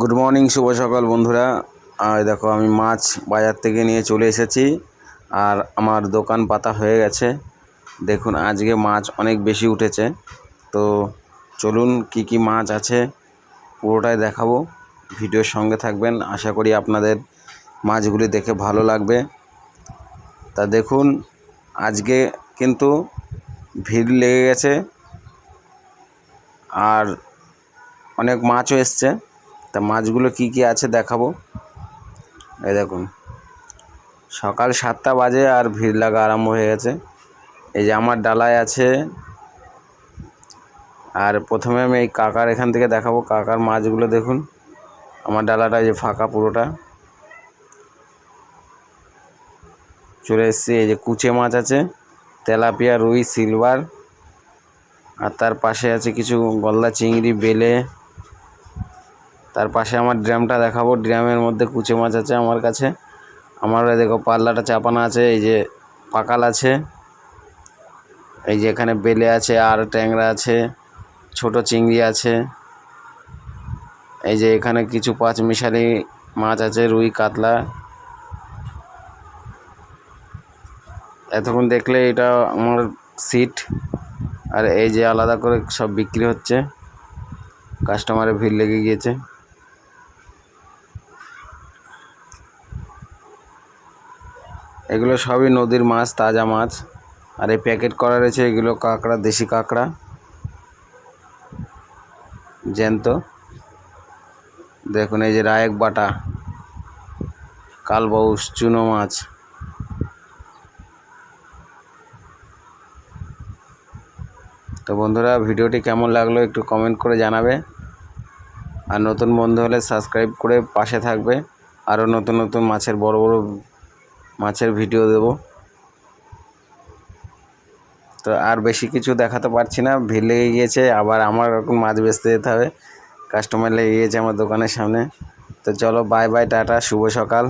Good morning শুভ সকাল বন্ধুরা। আর দেখো, আমি মাছ বাজার থেকে নিয়ে চলে এসেছি। আর আমার দোকান পাতা হয়ে গেছে। দেখুন, আজকে মাছ অনেক বেশি উঠেছে। তো চলুন, কি কি মাছ আছে পুরোটাই দেখাবো। ভিডিওর সঙ্গে থাকবেন। আশা করি আপনাদের মাছগুলি দেখে ভালো লাগবে। তা দেখুন, আজকে কিন্তু ভিড় লেগে গেছে। আর অনেক মাছও এসছে। তা মাছগুলো কি কি আছে দেখাবো? এই দেখুন। সকাল সাতটা বাজে আর ভিড় লাগা আরম্ভ হয়ে গেছে। এই যে আমার ডালায় আছে। আর প্রথমে আমি এই কাকার এখান থেকে দেখাবো। কাকার মাছগুলো দেখুন। আমার ডালাটা যে ফাঁকা পুরোটা। চলে এসছি, এই যে কুচে মাছ আছে। তেলাপিয়া, রুই, সিলভার। আর তার পাশে আছে কিছু গলদা চিংড়ি, বেলে। তার পাশে আমার ড্রামটা দেখাবো। ড্রামের মধ্যে কুচে মাছ আছে আমার কাছে। আমার দেখো পাল্লাটা চাপানো আছে, এই যে পাকাল আছে। এই যে এখানে বেলে আছে, আর ট্যাংরা আছে, ছোট চিংড়ি আছে। এই যে এখানে কিছু পাঁচ মিশালি মাছ আছে, রুই, কাতলা। এতক্ষণ দেখলে এটা আমার সিট আর এই যে আলাদা করে সব বিক্রি হচ্ছে। কাস্টমারের ভিড় লেগে গিয়েছে। এগুলো সবই নদীর মাছ, তাজা মাছ। আর এই প্যাকেট করা রয়েছে এগুলো কাঁকড়া, দেশি কাঁকড়া। জ্যান্ত। দেখুন, এই যে রায়েক বাটা, কালবাউস, চুনো মাছ। তো বন্ধুরা, ভিডিওটি কেমন লাগল একটু কমেন্ট করে জানাবে। আর নতুন বন্ধু হলে সাবস্ক্রাইব করে পাশে থাকবে। আরও নতুন নতুন মাছের বড় বড় মাছের ভিডিও দেব। তো আর বেশি কিছু দেখাতে পারছি না। ভিড় লেগে গিয়েছে, আবার আমার এখন মাছ বেচতে যেতে হবে। কাস্টমার লেগে গিয়েছে আমার দোকানের সামনে। তো চলো বাই বাই টাটা, শুভ সকাল।